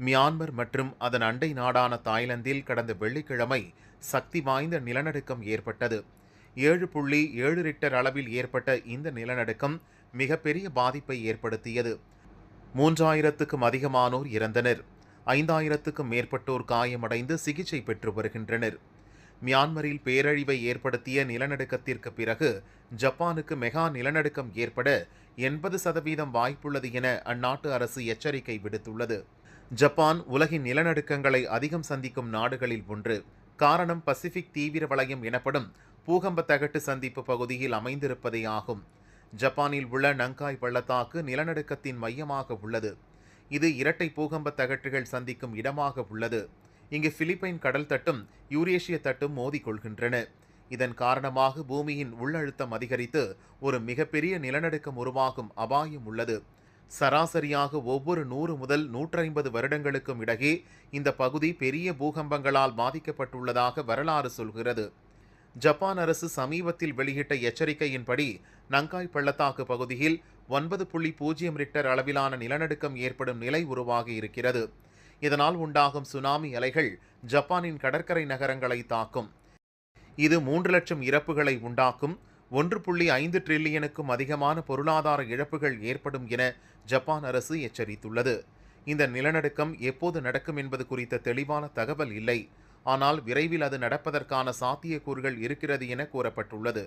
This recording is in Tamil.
மியான்மர் மற்றும் அதன் அண்டை நாடான தாய்லாந்தில் கடந்த வெள்ளிக்கிழமை சக்தி வாய்ந்த நிலநடுக்கம் ஏற்பட்டது. ஏழு புள்ளி ஏழு ரிக்டர் அளவில் ஏற்பட்ட இந்த நிலநடுக்கம் மிகப்பெரிய பாதிப்பை ஏற்படுத்தியது. மூன்றாயிரத்துக்கும் அதிகமானோர் இறந்தனர். ஐந்தாயிரத்துக்கும் மேற்பட்டோர் காயமடைந்து சிகிச்சை பெற்று வருகின்றனர். மியான்மரில் பேரழிவை ஏற்படுத்திய நிலநடுக்கத்திற்கு பிறகு ஜப்பானுக்கு மெகா நிலநடுக்கம் ஏற்பட எண்பது சதவீதம் வாய்ப்புள்ளது என அந்நாட்டு அரசு எச்சரிக்கை விடுத்துள்ளது. ஜப்பான் உலகின் நிலநடுக்கங்களை அதிகம் சந்திக்கும் நாடுகளில் ஒன்று. காரணம் பசிபிக் தீவிர வலயம் எனப்படும் பூகம்ப தகட்டு சந்திப்பு பகுதியில் அமைந்திருப்பதே ஆகும். ஜப்பானில் உள்ள நங்காய் பள்ளத்தாக்கு நிலநடுக்கத்தின் மையமாக உள்ளது. இது இரட்டை பூகம்ப தகட்டுகள் சந்திக்கும் இடமாக உள்ளது. இங்கு பிலிப்பைன் கடல் தட்டும் யூரேஷிய தட்டும் மோதிக்கொள்கின்றன இதன் காரணமாக பூமியின் உள்ளழுத்தம் அதிகரித்து ஒரு மிகப்பெரிய நிலநடுக்கம் உருவாகும் அபாயம் உள்ளது. சராசரியாக ஒவ்வொரு நூறு முதல் நூற்றைம்பது வருடங்களுக்கும் இடையே இந்த பகுதி பெரிய பூகம்பங்களால் பாதிக்கப்பட்டுள்ளதாக வரலாறு சொல்கிறது. ஜப்பான் அரசு சமீபத்தில் வெளியிட்ட எச்சரிக்கையின்படி நங்காய் பள்ளத்தாக்கு பகுதியில் ஒன்பது புள்ளி பூஜ்ஜியம் ரிக்டர் அளவிலான நிலநடுக்கம் ஏற்படும் நிலை உருவாகி இருக்கிறது. இதனால் உண்டாகும் சுனாமி அலைகள் ஜப்பானின் கடற்கரை நகரங்களை தாக்கும். இது மூன்று லட்சம் இறப்புகளை உண்டாக்கும் ஒன்று புள்ளி ஐந்து டிரில்லியனுக்கும் அதிகமான பொருளாதார இழப்புகள் ஏற்படும் என ஜப்பான் அரசு எச்சரித்துள்ளது. இந்த நிலநடுக்கம் எப்போது நடக்கும் என்பது குறித்த தெளிவான தகவல் இல்லை. ஆனால் விரைவில் அது நடப்பதற்கான சாத்தியக்கூறுகள் இருக்கிறது என கூறப்பட்டுள்ளது.